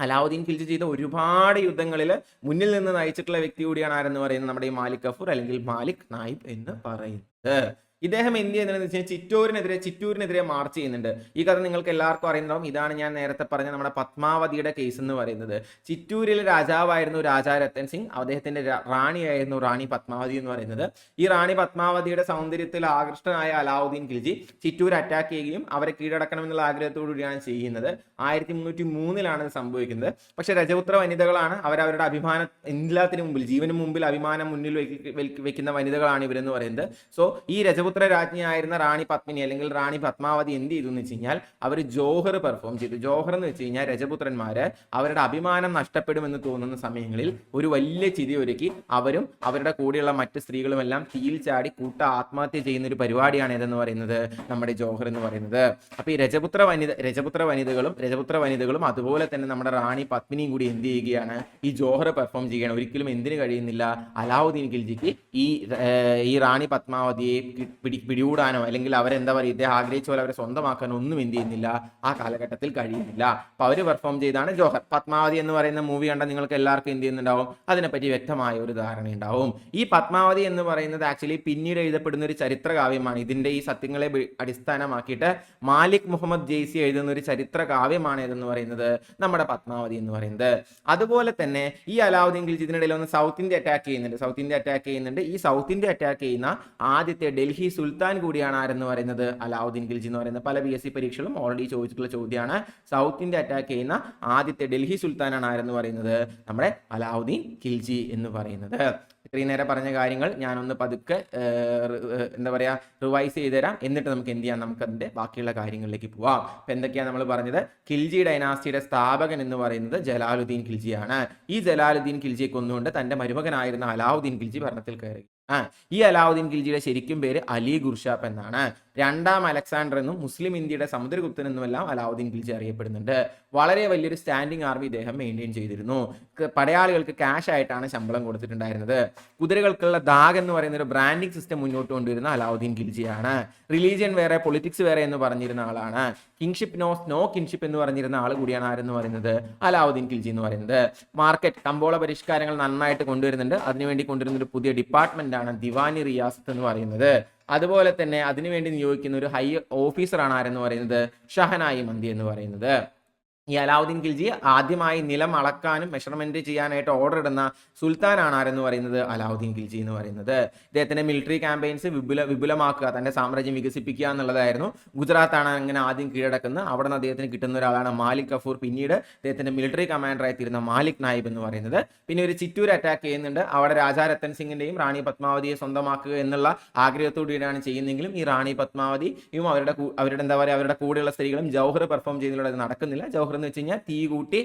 അലാവുദ്ദീൻ ഖിൽജി ചെയ്ത ഒരുപാട് യുദ്ധങ്ങളിൽ മുന്നിൽ നിന്ന് നയിച്ചിട്ടുള്ള വ്യക്തി കൂടിയാണ് ആരെന്ന് പറയുന്നത് നമ്മുടെ ഈ മാലിക് കഫൂർ അല്ലെങ്കിൽ മാലിക് നായിബ് എന്ന് പറയുന്നത്. ഇദ്ദേഹം എന്ത് ചെയ്യുന്നതെന്ന് വെച്ചാൽ ചിറ്റൂരിനെതിരെ ചിറ്റൂരിനെതിരെ മാർച്ച് ചെയ്യുന്നുണ്ട്. ഈ കഥ നിങ്ങൾക്ക് എല്ലാവർക്കും അറിയുന്നുണ്ടാവും ഇതാണ് ഞാൻ നേരത്തെ പറഞ്ഞ നമ്മുടെ പത്മാവതിയുടെ കേസ് എന്ന് പറയുന്നത്. ചിറ്റൂരിലെ രാജാവായിരുന്നു രാജാ രത്തൻ സിംഗ്. അദ്ദേഹത്തിന്റെ റാണിയായിരുന്നു റാണി പത്മാവതി എന്ന് പറയുന്നത്. ഈ റാണി പത്മാവതിയുടെ സൗന്ദര്യത്തിൽ ആകൃഷ്ടനായ അലാവുദ്ദീൻ ഖിൽജി ചിറ്റൂർ അറ്റാക്ക് ചെയ്യുകയും അവരെ കീഴടക്കണമെന്നുള്ള ആഗ്രഹത്തോടു കൂടിയാണ് ചെയ്യുന്നത്. ആയിരത്തി മുന്നൂറ്റി മൂന്നിലാണ് ഇത് സംഭവിക്കുന്നത്. പക്ഷെ രജപുത്ര വനിതകളാണ് അവരവരുടെ അഭിമാന എല്ലാത്തിനും മുമ്പിൽ ജീവന് മുമ്പിൽ അഭിമാനം മുന്നിൽ വെക്ക് വെക്ക് വെക്കുന്ന വനിതകളാണ് ഇവരെന്ന് പറയുന്നത്. സോ ഈ രജപുത്ര രാജ്ഞിയായിരുന്ന റാണി പത്മിനി അല്ലെങ്കിൽ റാണി പത്മാവതി എന്ത് ചെയ്തു എന്ന് വെച്ച് കഴിഞ്ഞാൽ അവർ ജോഹർ പെർഫോം ചെയ്തു. ജോഹർ എന്ന് വെച്ച് കഴിഞ്ഞാൽ രജപുത്രന്മാര് അവരുടെ അഭിമാനം നഷ്ടപ്പെടുമെന്ന് തോന്നുന്ന സമയങ്ങളിൽ ഒരു വലിയ ചിതി ഒരുക്കി അവരും അവരുടെ കൂടെയുള്ള മറ്റ് സ്ത്രീകളും എല്ലാം തീയിൽ ചാടി കൂട്ട ആത്മഹത്യ ചെയ്യുന്ന ഒരു പരിപാടിയാണ് ഇതെന്ന് പറയുന്നത്? നമ്മുടെ ജോഹർ എന്ന് പറയുന്നത്. അപ്പൊ ഈ രജപുത്ര വനിത രജപുത്ര വനിതകളും രജപുത്ര വനിതകളും അതുപോലെ തന്നെ നമ്മുടെ റാണി പത്മിനിയും കൂടി എന്ത് ചെയ്യുകയാണ്? ഈ ജോഹർ പെർഫോം ചെയ്യുകയാണ്. ഒരിക്കലും എന്തിനു കഴിയുന്നില്ല. അലാവുദ്ദീൻ ഖിൽജിക്ക് ഈ ഈ റാണി പത്മാവതിയെ പിടി പിടികൂടാനോ അല്ലെങ്കിൽ അവരെന്താ പറയുക ഇദ്ദേഹം ആഗ്രഹിച്ച പോലെ അവരെ സ്വന്തമാക്കാനോ ഒന്നും എന്ത് ചെയ്യുന്നില്ല. ആ കാലഘട്ടത്തിൽ കഴിയുന്നില്ല. അപ്പൊ അവർ പെർഫോം ചെയ്താണ് ജോഹർ. പത്മാവതി എന്ന് പറയുന്ന മൂവി കണ്ട നിങ്ങൾക്ക് എല്ലാവർക്കും എന്ത് ചെയ്യുന്നുണ്ടാവും? അതിനെപ്പറ്റി വ്യക്തമായ ഒരു ധാരണ ഉണ്ടാവും ഈ പത്മാവതി എന്ന് പറയുന്നത് ആക്ച്വലി പിന്നീട് എഴുതപ്പെടുന്ന ഒരു ചരിത്ര കാവ്യമാണ് ഈ സത്യങ്ങളെ അടിസ്ഥാനമാക്കിയിട്ട് മാലിക് മുഹമ്മദ് ജെയ്സി എഴുതുന്ന ഒരു ചരിത്ര കാവ്യമാണ് ഇതെന്ന് പറയുന്നത്? നമ്മുടെ പത്മാവതി എന്ന് പറയുന്നത്. അതുപോലെ തന്നെ ഈ അലാവുദ്ദീൻ ഖിൽജി ഇതിനിടയിൽ ഒന്ന് സൗത്ത് ഇന്ത്യ അറ്റാക്ക് ചെയ്യുന്നുണ്ട്. സൗത്ത് ഇന്ത്യ അറ്റാക്ക് ചെയ്യുന്നുണ്ട്. ഈ സൗത്ത് ഇന്ത്യ അറ്റാക്ക് ചെയ്യുന്ന ആദ്യത്തെ ഡൽഹി സുൽത്താൻ കൂടിയാണ് ആരെന്ന് പറയുന്നത്? അലാവുദ്ദീൻ ഖിൽജി എന്ന് പറയുന്നത് പല പി എസ് സി പരീക്ഷകളും ഓൾറെഡി ചോദിച്ചിട്ടുള്ള ചോദ്യമാണ്. സൗത്ത് ഇന്ത്യ അറ്റാക്ക് ചെയ്യുന്ന ആദ്യത്തെ ഡൽഹി സുൽത്താനാണ് ആരെന്ന് പറയുന്നത്? നമ്മുടെ അലാവുദ്ദീൻ ഖിൽജി എന്ന് പറയുന്നത്. ഇത്രയും നേരം പറഞ്ഞ കാര്യങ്ങൾ ഞാനൊന്ന് പതുക്കെ എന്താ പറയുക റിവൈസ് ചെയ്ത് തരാം എന്നിട്ട് നമുക്ക് എന്ത് ചെയ്യാം? നമുക്ക് അതിന്റെ ബാക്കിയുള്ള കാര്യങ്ങളിലേക്ക് പോവാം. അപ്പം എന്തൊക്കെയാണ് നമ്മൾ പറഞ്ഞത്? ഖിൽജി ഡൈനാസ്റ്റിയുടെ സ്ഥാപകൻ എന്ന് പറയുന്നത് ജലാലുദ്ദീൻ ഖിൽജിയാണ്. ഈ ജലാലുദ്ദീൻ ഖിൽജിയെ കൊന്നുകൊണ്ട് തന്റെ മരുമകനായിരുന്ന അലാവുദ്ദീൻ ഖിൽജി ഭരണത്തിൽ കയറി. ഈ അലാവുദ്ദീൻ ഖിൽജിയുടെ ശരിക്കും പേര് അലി ഗുർഷാപ്പ് എന്നാണ്. രണ്ടാം അലക്സാണ്ടർ എന്നും മുസ്ലിം ഇന്ത്യയുടെ സമുദ്രഗുപ്തൻ എന്നുമെല്ലാം അലാവുദ്ദീൻ ഖിൽജി അറിയപ്പെടുന്നുണ്ട്. വളരെ വലിയൊരു സ്റ്റാൻഡിങ് ആർമി ഇദ്ദേഹം മെയിന്റെയിൻ ചെയ്തിരുന്നു. പടയാളികൾക്ക് ക്യാഷ് ആയിട്ടാണ് ശമ്പളം കൊടുത്തിട്ടുണ്ടായിരുന്നത്. കുതിരകൾക്കുള്ള ദാഗ് എന്ന് പറയുന്ന ഒരു ബ്രാൻഡിംഗ് സിസ്റ്റം മുന്നോട്ട് കൊണ്ടുവരുന്ന അലാവുദ്ദീൻ ഖിൽജിയാണ്. റിലീജിയൻ വേറെ പൊളിറ്റിക്സ് വേറെ എന്ന് പറഞ്ഞിരുന്ന ആളാണ്. കിങ്ഷിപ്പ് നോ നോ കിങ്ഷിപ്പ് എന്ന് പറഞ്ഞിരുന്ന ആൾ കൂടിയാണ് ആരെന്ന് പറയുന്നത്? അലാവുദ്ദീൻ ഖിൽജി എന്ന് പറയുന്നത്. മാർക്കറ്റ് കമ്പോള പരിഷ്കാരങ്ങൾ നന്നായിട്ട് കൊണ്ടുവരുന്നുണ്ട്. അതിനുവേണ്ടി കൊണ്ടുവരുന്ന ഒരു പുതിയ ഡിപ്പാർട്ട്മെന്റ് ആണ് ദിവാനി റിയാസത്ത് എന്ന് പറയുന്നത്. അതുപോലെ തന്നെ അതിനുവേണ്ടി നിയോഗിക്കുന്ന ഒരു ഹൈ ഓഫീസറാണ് ആരെന്ന് പറയുന്നത്? ഷഹനായി മന്തി എന്ന് പറയുന്നത്. ഈ അലാവുദ്ദീൻ ഖിൽജി ആദ്യമായി നിലം അളക്കാനും മെഷർമെന്റ് ചെയ്യാനായിട്ട് ഓർഡർ ഇടുന്ന സുൽത്താനാണ് ആരെന്ന് പറയുന്നത്? അലാവുദ്ദീൻ ഖിൽജി എന്ന് പറയുന്നത്. ഇദ്ദേഹത്തിന്റെ മിലിറ്ററി ക്യാമ്പയിൻസ് വിപുല വിപുലമാക്കുക തന്റെ സാമ്രാജ്യം വികസിപ്പിക്കുക എന്നുള്ളതായിരുന്നു. ഗുജറാത്താണ് അങ്ങനെ ആദ്യം കീഴടക്കുന്നത്. അവിടെ നിന്ന് അദ്ദേഹത്തിന് കിട്ടുന്ന ഒരാളാണ് മാലിക് കഫൂർ പിന്നീട് അദ്ദേഹത്തിന്റെ മിലിറ്ററി കമാൻഡറായി തീരുന്ന മാലിക് നായിബ് എന്ന് പറയുന്നത്. പിന്നെ ഒരു ചിറ്റൂർ അറ്റാക്ക് ചെയ്യുന്നുണ്ട്. അവിടെ രാജാ രത്തൻ സിംഗിന്റെയും റാണി പത്മാവതിയെ സ്വന്തമാക്കുക എന്നുള്ള ആഗ്രഹത്തോടുകൂടിയാണ് ചെയ്യുന്നെങ്കിലും ഈ റാണി പത്മാവതിയും അവരുടെ അവരുടെ എന്താ പറയുക അവരുടെ കൂടെയുള്ള സ്ത്രീകളും ജൗഹർ പെർഫോം ചെയ്യുന്നതിലൂടെ നടക്കുന്നില്ല. ജൗഹർ എന്ന് വെച്ച് കഴിഞ്ഞാൽ തീ കൂട്ടി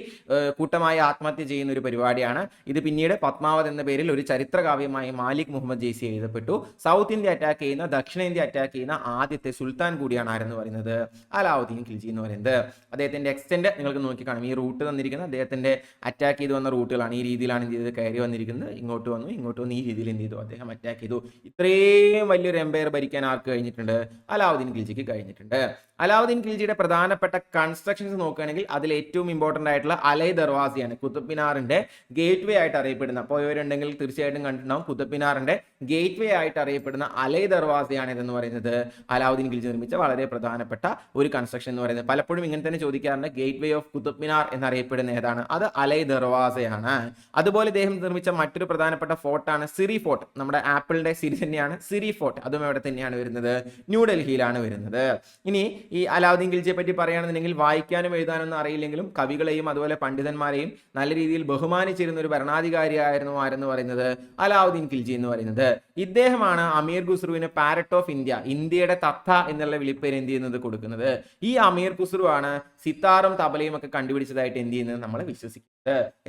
കൂട്ടമായി ആത്മഹത്യ ചെയ്യുന്ന ഒരു പരിപാടിയാണ്. ഇത് പിന്നീട് പത്മാവത് എന്ന പേരിൽ ഒരു ചരിത്രകാവ്യമായി മാലിക് മുഹമ്മദ് ജെയ്സി എഴുതപ്പെട്ടു. സൗത്ത് ഇന്ത്യ അറ്റാക്ക് ചെയ്യുന്ന ദക്ഷിണേന്ത്യ അറ്റാക്ക് ചെയ്യുന്ന ആദ്യത്തെ സുൽത്താൻ കൂടിയാണ് ആരെന്ന് പറയുന്നത്? അലാവുദ്ദീൻ ഖിൽജി എന്ന് പറയുന്നത്. അദ്ദേഹത്തിന്റെ എക്സ്റ്റെന്റ് നിങ്ങൾക്ക് നോക്കി കാണും ഈ റൂട്ട് തന്നിരിക്കുന്നത് അദ്ദേഹത്തിന്റെ അറ്റാക്ക് ചെയ്തു വന്ന റൂട്ടുകളാണ് ഈ രീതിയിലാണ് എന്ത് ചെയ്തത്? കയറി വന്നിരിക്കുന്നത്. ഇങ്ങോട്ട് വന്നു ഇങ്ങോട്ട് വന്നു. ഈ രീതിയിൽ എന്ത് ചെയ്തു? അദ്ദേഹം അറ്റാക്ക് ചെയ്തു. ഇത്രയും വലിയൊരു എംപയർ ഭരിക്കാൻ ആർക്ക് കഴിഞ്ഞിട്ടുണ്ട്? അലാവുദ്ദീൻ ഖിൽജിക്ക് കഴിഞ്ഞിട്ടുണ്ട്. അലാവുദ്ദീൻ ഖിൽജിയുടെ പ്രധാനപ്പെട്ട കൺസ്ട്രക്ഷൻസ് നോക്കുകയാണെങ്കിൽ അതിൽ ഏറ്റവും ഇമ്പോർട്ടന്റ് ആയിട്ടുള്ള അലൈ ദർവാസിയാണ് കുത്തബ് മിനാറിന്റെ ഗേറ്റ് വേ ആയിട്ട് അറിയപ്പെടുന്ന. പോയവരുണ്ടെങ്കിൽ തീർച്ചയായിട്ടും കണ്ടിട്ടുണ്ടാവും. കുത്തബ് മിനാറിന്റെ ഗേറ്റ് വേ ആയിട്ട് അറിയപ്പെടുന്ന അലൈ ദർവാസിയാണ് ഇതെന്ന് പറയുന്നത്. അലാവുദ്ദീൻ ഖിൽജി നിർമ്മിച്ച വളരെ പ്രധാനപ്പെട്ട ഒരു കൺസ്ട്രക്ഷൻ എന്ന് പറയുന്നത്. പലപ്പോഴും ഇങ്ങനെ തന്നെ ചോദിക്കാറുണ്ട് gateway of Qutub Minar എന്നറിയപ്പെടുന്ന ഏതാണ്? അത് അലൈ ദർവാസയാണ്. അതുപോലെ ഇദ്ദേഹം നിർമ്മിച്ച മറ്റൊരു പ്രധാനപ്പെട്ട ഫോർട്ടാണ് സിറി ഫോർട്ട് നമ്മുടെ ആപ്പിളിന്റെ സിരി തന്നെയാണ് സിറി ഫോർട്ട് അതും എവിടെ തന്നെയാണ് വരുന്നത്? ന്യൂഡൽഹിയിലാണ് വരുന്നത്. ഇനി ഈ അലാവുദ്ദീൻ ഖിൽജിയെ പറ്റി പറയുകയാണെന്നുണ്ടെങ്കിൽ വായിക്കാനും എഴുതാനൊന്നും അറിയില്ലെങ്കിലും കവികളെയും അതുപോലെ പണ്ഡിതന്മാരെയും നല്ല രീതിയിൽ ബഹുമാനിച്ചിരുന്ന ഒരു ഭരണാധികാരിയായിരുന്നു ആരെന്ന് പറയുന്നത് അലാവുദ്ദീൻ ഖിൽജി എന്ന് പറയുന്നത്. ഇദ്ദേഹമാണ് അമീർ ഖുസ്രുവിന് പാരറ്റ് ഓഫ് ഇന്ത്യ ഇന്ത്യയുടെ തത്ത എന്നുള്ള വിളിപ്പേര് എന്ത് ചെയ്യുന്നത് കൊടുക്കുന്നത്. ഈ അമീർ ഖുസ്രു ആണ് സിത്താറും തബലയും ഒക്കെ കണ്ടുപിടിച്ചതായിട്ട് എന്ത് ചെയ്യുന്നത് നമ്മൾ വിശ്വസിക്കുന്നത്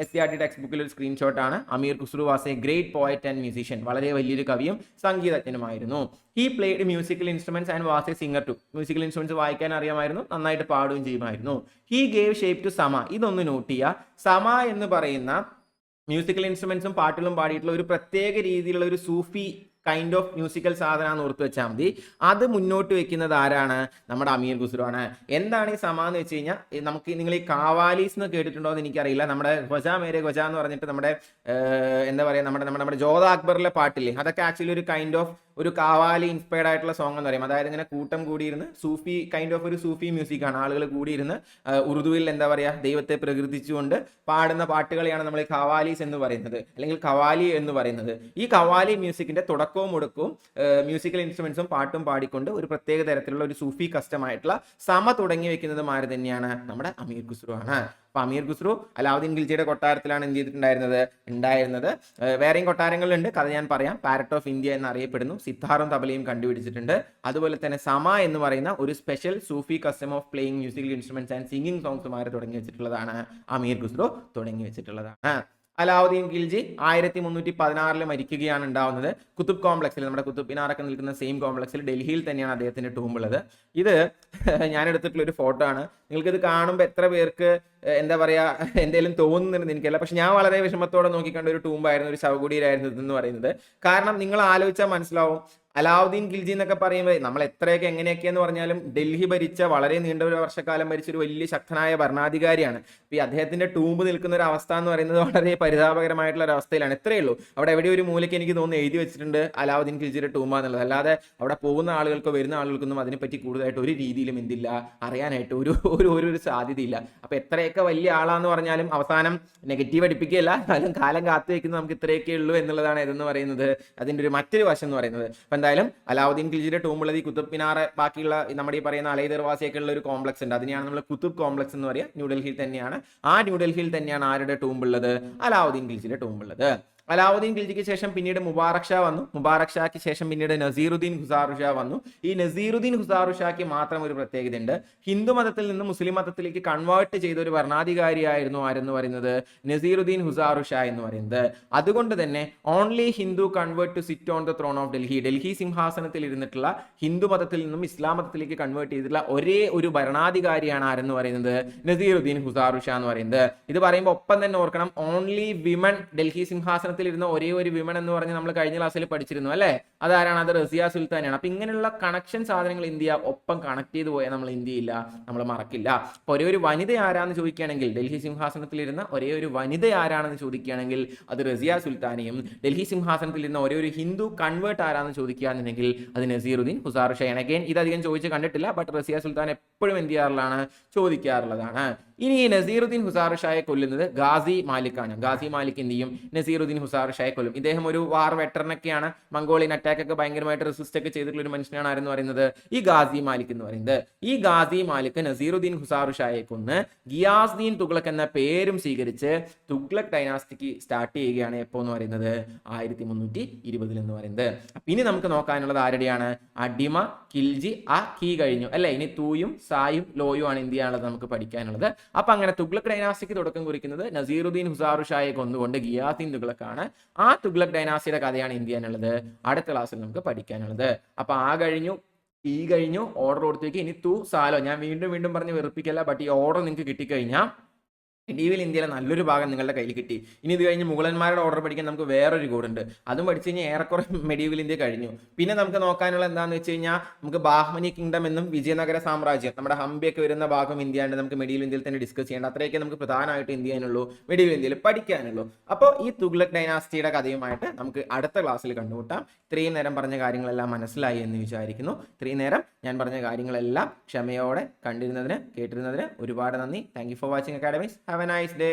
S C R T text ബുക്കിൽ ഒരു സ്ക്രീൻഷോട്ട് ആണ്. Amir Khusro was a great poet and musician വളരെ വലിയൊരു കവിയും സംഗീതജ്ഞനുമായിരുന്നു. He played musical instruments and was a singer to musical instruments വായിക്കാൻ അറിയാമായിരുന്നു നന്നായിട്ട് പാടുകയും ചെയ്യുമായിരുന്നു. ഹി ഗേവ് ഷേപ്പ് ടു സമ ഇതൊന്ന് നോട്ട് ചെയ്യുക. സമ എന്ന് പറയുന്ന മ്യൂസിക്കൽ ഇൻസ്ട്രുമെന്റ്സും പാട്ടുകളും പാടിയിട്ടുള്ള ഒരു പ്രത്യേക രീതിയിലുള്ള ഒരു സൂഫി കൈൻഡ് ഓഫ് മ്യൂസിക്കൽ സാധനമാണെന്ന് ഓർത്ത് വെച്ചാൽ മതി. അത് മുന്നോട്ട് വെക്കുന്നത് ആരാണ്? നമ്മുടെ അമീർ ഖുസ്രു ആണ് എന്താണ് ഈ സമ എന്ന് വെച്ച് കഴിഞ്ഞാൽ നമുക്ക് നിങ്ങൾ ഈ കാവാലീസ് എന്ന് കേട്ടിട്ടുണ്ടോ എന്ന് എനിക്കറിയില്ല. നമ്മുടെ ഗ്വജ മേരെ ഗ്വജ എന്ന് പറഞ്ഞിട്ട് നമ്മുടെ എന്താ പറയുക നമ്മുടെ നമ്മുടെ നമ്മുടെ ജോധ അക്ബറിലെ പാട്ടില്ലേ അതൊക്കെ ആക്ച്വലി ഒരു കൈൻഡ് ഓഫ് ഒരു കാവാലി ഇൻസ്പയർഡ് ആയിട്ടുള്ള സോങ് എന്ന് പറയും. അതായത് ഇങ്ങനെ കൂട്ടം കൂടിയിരുന്ന് സൂഫി കൈൻഡ് ഓഫ് ഒരു സൂഫി മ്യൂസിക് ആണ്. ആളുകൾ കൂടിയിരുന്ന് ഉറുദുവിൽ എന്താ പറയുക ദൈവത്തെ പ്രകൃതിച്ചുകൊണ്ട് പാടുന്ന പാട്ടുകളെയാണ് നമ്മൾ ഈ ഖവാലീസ് എന്ന് പറയുന്നത് അല്ലെങ്കിൽ ഖവാലി എന്ന് പറയുന്നത്. ഈ ഖവാലി മ്യൂസിക്കിന്റെ തുടക്കവും മുടക്കവും മ്യൂസിക്കൽ ഇൻസ്ട്രുമെന്റ്സും പാട്ടും പാടിക്കൊണ്ട് ഒരു പ്രത്യേക തരത്തിലുള്ള ഒരു സൂഫി കസ്റ്റമായിട്ടുള്ള സമ തുടങ്ങി വെക്കുന്നത് മാറി തന്നെയാണ് നമ്മുടെ അമീർ ഖുസ്രു ആണ്. അപ്പൊ അമീർ ഖുസ്രു അലാവുദ്ദീൻ ഖിൽജിയുടെ കൊട്ടാരത്തിലാണ് എന്ത് ചെയ്തിട്ടുണ്ടായിരുന്നത്? ഉണ്ടായിരുന്നത്. വേറെയും കൊട്ടാരങ്ങളുണ്ട് കഥ ഞാൻ പറയാം. പാരറ്റ് ഓഫ് ഇന്ത്യ എന്നറിയപ്പെടുന്നു. സിത്താറും തബലയും കണ്ടുപിടിച്ചിട്ടുണ്ട്. അതുപോലെ തന്നെ സമ എന്ന് പറയുന്ന ഒരു special Sufi custom of playing musical instruments and singing songs ആര് തുടങ്ങി വെച്ചിട്ടുള്ളതാണ് അമീർ ഖുസ്രു തുടങ്ങി വെച്ചിട്ടുള്ളതാണ്. അലാവുദ്ദീൻ ഖിൽജി ആയിരത്തി മുന്നൂറ്റി പതിനാറിൽ മരിക്കുകയാണ് ഉണ്ടാവുന്നത്. കുത്തുബ് കോംപ്ലക്സിൽ നമ്മുടെ കുത്തുബ് മിനാറൊക്കെ നിൽക്കുന്ന സെയിം കോംപ്ലക്സിൽ ഡൽഹിയിൽ തന്നെയാണ് അദ്ദേഹത്തിന്റെ ടൂമ്പുള്ളത് ഇത് ഞാൻ എടുത്തിട്ടുള്ള ഒരു ഫോട്ടോ ആണ്. നിങ്ങൾക്കിത് കാണുമ്പോൾ എത്ര പേർക്ക് എന്താ പറയാ എന്തെങ്കിലും തോന്നുന്നുണ്ടെന്ന് എനിക്കല്ല പക്ഷെ ഞാൻ വളരെ വിഷമത്തോടെ നോക്കിക്കണ്ട ഒരു ടൂമ്പായിരുന്നു ഒരു ശവകുടീരായിരുന്നു ഇതെന്ന് പറയുന്നത്. കാരണം നിങ്ങൾ ആലോചിച്ചാൽ മനസ്സിലാവും അലാവുദ്ദീൻ ഖിൽജി എന്നൊക്കെ പറയുമ്പോൾ നമ്മൾ എത്രയൊക്കെ എങ്ങനെയൊക്കെയെന്ന് പറഞ്ഞാലും ഡൽഹി ഭരിച്ച വളരെ നീണ്ട ഒരു വർഷക്കാലം ഭരിച്ച ഒരു വലിയ ശക്തനായ ഭരണാധികാരിയാണ്. ഈ അദ്ദേഹത്തിന്റെ ടൂമ്പ് നിൽക്കുന്ന ഒരു അവസ്ഥ എന്ന് പറയുന്നത് വളരെ പരിതാപകരമായിട്ടുള്ള ഒരു അവസ്ഥയിലാണ്. എത്രയേ ഉള്ളൂ. അവിടെ എവിടെ ഒരു മൂലയ്ക്ക് എനിക്ക് തോന്നുന്നു എഴുതി വെച്ചിട്ടുണ്ട് അലാവുദ്ദീൻ ഖിൽജിയുടെ ടൂമ്പ എന്നുള്ളത്. അല്ലാതെ അവിടെ പോകുന്ന ആളുകൾക്കോ വരുന്ന ആളുകൾക്കൊന്നും അതിനെപ്പറ്റി കൂടുതലായിട്ട് ഒരു രീതിയിലും എന്തില്ല അറിയാനായിട്ട് ഒരു ഒരു ഒരു സാധ്യതയില്ല. അപ്പൊ എത്രയൊക്കെ വലിയ ആളാന്ന് പറഞ്ഞാലും അവസാനം നെഗറ്റീവ് അടിപ്പിക്കുകയല്ല. എന്നാലും കാലം കാത്തു വയ്ക്കുന്നത് നമുക്ക് ഇത്രയൊക്കെ ഉള്ളൂ എന്നുള്ളതാണ് ഇതെന്ന് പറയുന്നത്. അതിന്റെ ഒരു മറ്റൊരു വശം എന്ന് പറയുന്നത്. അപ്പൊ എന്തായാലും അലാവുദ്ദീൻ ഖിൽജിയുടെ ടൂമുള്ളത് ഈ കുത്തുബ് മിനാർ ബാക്കിയുള്ള നമ്മുടെ ഈ പറയുന്ന അലൈ ദർവാസിയൊക്കെ ഉള്ള ഒരു കോംപ്ലക്സ് ഉണ്ട്. അതിനെയാണ് നമ്മൾ കുത്തുബ് കോംപ്ലക്സ് എന്ന് പറയുക. ന്യൂഡൽഹിയിൽ തന്നെയാണ്. ആ ന്യൂഡൽഹിയിൽ തന്നെയാണ് ആരുടെ ടൂമ്പുള്ളത് അലാവുദ്ദീൻ ഖിൽജിയുടെ ടൂമ്പുള്ളത് അലാവുദ്ദീൻ ഖിൽജിക്ക് ശേഷം പിന്നീട് മുബാറക് ഷാ വന്നു. മുബാറക് ഷാക്ക് ശേഷം പിന്നീട് നസീറുദ്ദീൻ ഹുസാറു ഷാ വന്നു. ഈ നസീറുദ്ദീൻ ഹുസാറു ഷാക്ക് മാത്രം ഒരു പ്രത്യേകതയുണ്ട്. ഹിന്ദു മതത്തിൽ നിന്ന് മുസ്ലിം മതത്തിലേക്ക് കൺവേർട്ട് ചെയ്ത ഒരു ഭരണാധികാരിയായിരുന്നു ആരെന്ന് പറയുന്നത്? നസീറുദ്ദീൻ ഹുസാറു ഷാ എന്ന് പറയുന്നത്. അതുകൊണ്ട് തന്നെ only Hindu convert to sit on the throne of Delhi Delhi സിംഹാസനത്തിൽ ഇരുന്നിട്ടുള്ള ഹിന്ദു മതത്തിൽ നിന്നും ഇസ്ലാം മതത്തിലേക്ക് കൺവേർട്ട് ചെയ്തിട്ടുള്ള ഒരേ ഒരു ഭരണാധികാരിയാണ് ആരെന്ന് പറയുന്നത്? നസീറുദ്ദീൻ ഹുസാറു ഷാ എന്ന് പറയുന്നത്. ഇത് പറയുമ്പോൾ ഒപ്പം തന്നെ ഓർക്കണം ഓൺലി വിമൺ ഡൽഹി സിംഹാസനത്തിൽ ഇരുന്ന ഒരേ ഒരു വിമൻ എന്ന് പറഞ്ഞ് നമ്മൾ കഴിഞ്ഞ ക്ലാസ്സിൽ പഠിച്ചിരുന്നു അല്ലേ? അതാരാണ്? അത് റസിയ സുൽത്താനാണ് അപ്പൊ ഇങ്ങനെയുള്ള കണക്ഷൻ സാധനങ്ങൾ ഇന്ത്യ ഒപ്പം കണക്ട് ചെയ്ത് പോയാൽ നമ്മൾ ഇന്ത്യ ഇല്ല നമ്മൾ മറക്കില്ല. അപ്പൊ ഒരേ ഒരു വനിത ആരാന്ന് ചോദിക്കുകയാണെങ്കിൽ ഡൽഹി സിംഹാസനത്തിൽ ഇരുന്ന ഒരേ ഒരു വനിത ആരാണെന്ന് ചോദിക്കുകയാണെങ്കിൽ അത് റസിയ സുൽത്താനയും ഡൽഹി സിംഹാസനത്തിൽ ഇരുന്ന ഒരേ ഒരു ഹിന്ദു കൺവേർട്ട് ആരാന്ന് ചോദിക്കുകയാണെന്നുണ്ടെങ്കിൽ അത് നസീറുദ്ദീൻ ഹുസാർ ഷൈൻ അഗൈൻ ഇതധികം ചോദിച്ച് കണ്ടിട്ടില്ല ബട്ട് റസിയ സുൽത്താൻ എപ്പോഴും എന്ത് ചെയ്യാറുള്ളതാണ്? ചോദിക്കാറുള്ളതാണ്. ഇനി നസീറുദ്ദീൻ ഹുസാർ ഷായെ കൊല്ലുന്നത് ഗാസി മാലിക്കാണ്. ഗാസി മാലിക് എന്ത് ചെയ്യും? നസീറുദ്ദീൻ ഹുസാർ ഷായെ കൊല്ലും. ഇദ്ദേഹം ഒരു വാർ വെറ്ററിനൊക്കെയാണ് മംഗോളിയൻ അറ്റാക്ക് ഒക്കെ ഭയങ്കരമായിട്ട് റെസിസ്റ്റ് ഒക്കെ ചെയ്തിട്ടുള്ള ഒരു മനുഷ്യനാണ് ആരെന്ന് പറയുന്നത്? ഈ ഗാസി മാലിക് എന്ന് പറയുന്നത്. ഈ ഗാസി മാലിക് നസീറുദ്ദീൻ ഹുസാർ ഷായെ കൊന്ന് ഗിയാസ്ദീൻ തുഗ്ലക് എന്ന പേരും സ്വീകരിച്ച് തുഗ്ലക് ഡൈനാസ്റ്റിക്ക് സ്റ്റാർട്ട് ചെയ്യുകയാണ് എപ്പോ എന്ന് പറയുന്നത്? ആയിരത്തി മുന്നൂറ്റി ഇരുപതിൽ എന്ന് പറയുന്നത്. ഇനി നമുക്ക് നോക്കാനുള്ളത് ആരുടെയാണ്? അടിമ കിൽജി ആ കീ കഴിഞ്ഞു. അല്ലെ? ഇനി തൂയും സായും ലോയും ആണ് ഇന്ത്യയാണുള്ളത് നമുക്ക് പഠിക്കാനുള്ളത്. അപ്പൊ അങ്ങനെ തുഗ്ലക് ഡൈനാസ്റ്റിക്ക് തുടക്കം കുറിക്കുന്നത് നസീറുദ്ദീൻ ഹുസാർ ഷായെ കൊന്നുകൊണ്ട് ഗിയാസീൻ തുഗ്ലക് ആണ്. ആ തുഗ്ലക് ഡൈനാസിയുടെ കഥയാണ് ഇന്ത്യ അടുത്ത ക്ലാസ്സിൽ നമുക്ക് പഠിക്കാനുള്ളത്. അപ്പൊ ആ കഴിഞ്ഞു ഈ കഴിഞ്ഞു ഓർഡർ കൊടുത്തേക്ക് ഇനി തൂ സാലോ. ഞാൻ വീണ്ടും വീണ്ടും പറഞ്ഞ് വെറുപ്പിക്കല്ല ബട്ട് ഈ ഓർഡർ നിങ്ങൾക്ക് കിട്ടിക്കഴിഞ്ഞാൽ മെഡീവൽ ഇന്ത്യയിലെ നല്ലൊരു ഭാഗം നിങ്ങളുടെ കയ്യിൽ കിട്ടി. ഇനി ഇത് കഴിഞ്ഞ് മുഗളന്മാരുടെ ഓർഡർ പഠിക്കാൻ നമുക്ക് വേറൊരു കൂടുണ്ട് അതും പഠിച്ചു കഴിഞ്ഞാൽ ഏറെക്കുറെ മെഡീവൽ ഇന്ത്യ കഴിഞ്ഞു. പിന്നെ നമുക്ക് നോക്കാനുള്ള എന്താണെന്ന് വെച്ച് കഴിഞ്ഞാൽ നമുക്ക് ബാഹ്മനി കിങ്ഡം എന്നും വിജയനഗര സാമ്രാജ്യം നമ്മുടെ ഹംപിയൊക്കെ വരുന്ന ഭാഗം ഇന്ത്യ ഉണ്ട് നമുക്ക് മെഡീവൽ ഇന്ത്യയിൽ തന്നെ ഡിസ്കസ് ചെയ്യേണ്ട. അത്രയൊക്കെ നമുക്ക് പ്രധാനമായിട്ട് ഇന്ത്യ ചെയ്യാനുള്ളൂ മെഡീവൽ ഇന്ത്യയിൽ പഠിക്കാനുള്ളൂ. അപ്പോൾ ഈ തുഗ്ലക് ഡൈനാസ്റ്റിയുടെ കഥയുമായിട്ട് നമുക്ക് അടുത്ത ക്ലാസ്സിൽ കണ്ടുമുട്ടാം. ഇത്രയും നേരം പറഞ്ഞ കാര്യങ്ങളെല്ലാം മനസ്സിലായി എന്ന് വിചാരിക്കുന്നു. ഇത്രയും നേരം ഞാൻ പറഞ്ഞ കാര്യങ്ങളെല്ലാം ക്ഷമയോടെ കണ്ടിരുന്നതിന് കേട്ടിരുന്നതിന് ഒരുപാട് നന്ദി. Thank you for watching academies have a nice day